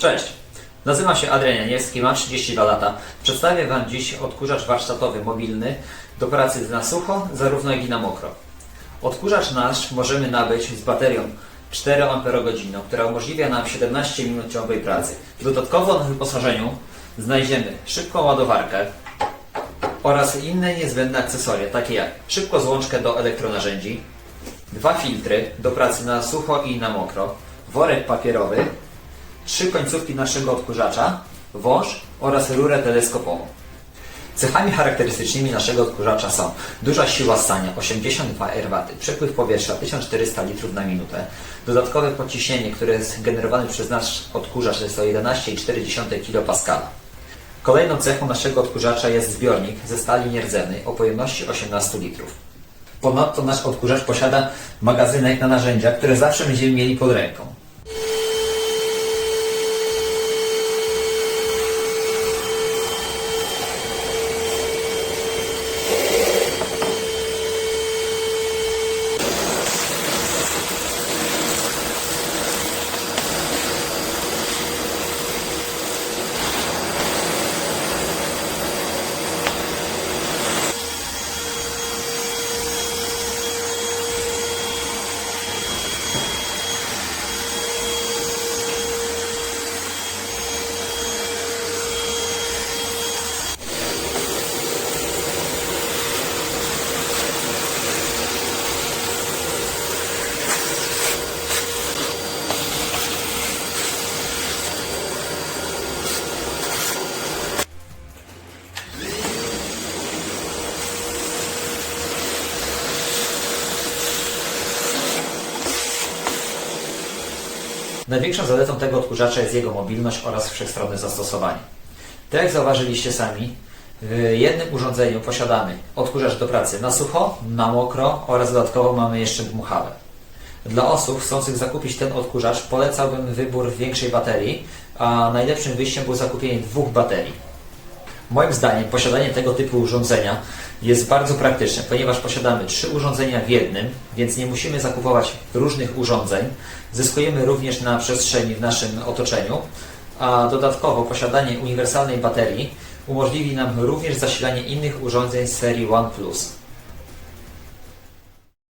Cześć, nazywam się Adrian Janiewski, mam 32 lata. Przedstawię Wam dziś odkurzacz warsztatowy mobilny do pracy na sucho, zarówno jak i na mokro. Odkurzacz nasz możemy nabyć z baterią 4 Ah, która umożliwia nam 17 minut ciągłej pracy. Dodatkowo na wyposażeniu znajdziemy szybką ładowarkę oraz inne niezbędne akcesoria, takie jak szybko złączkę do elektronarzędzi, dwa filtry do pracy na sucho i na mokro, worek papierowy, trzy końcówki naszego odkurzacza, wąż oraz rurę teleskopową. Cechami charakterystycznymi naszego odkurzacza są duża siła ssania 82 RW, przepływ powietrza 1400 litrów na minutę, dodatkowe podciśnienie, które jest generowane przez nasz odkurzacz jest to 11,4 kPa. Kolejną cechą naszego odkurzacza jest zbiornik ze stali nierdzewnej o pojemności 18 litrów. Ponadto nasz odkurzacz posiada magazynek na narzędzia, które zawsze będziemy mieli pod ręką. Największą zaletą tego odkurzacza jest jego mobilność oraz wszechstronne zastosowanie. Tak jak zauważyliście sami, w jednym urządzeniu posiadamy odkurzacz do pracy na sucho, na mokro oraz dodatkowo mamy jeszcze dmuchawę. Dla osób chcących zakupić ten odkurzacz polecałbym wybór większej baterii, a najlepszym wyjściem było zakupienie dwóch baterii. Moim zdaniem posiadanie tego typu urządzenia jest bardzo praktyczne, ponieważ posiadamy trzy urządzenia w jednym, więc nie musimy zakupować różnych urządzeń. Zyskujemy również na przestrzeni w naszym otoczeniu, a dodatkowo posiadanie uniwersalnej baterii umożliwi nam również zasilanie innych urządzeń z serii OnePlus.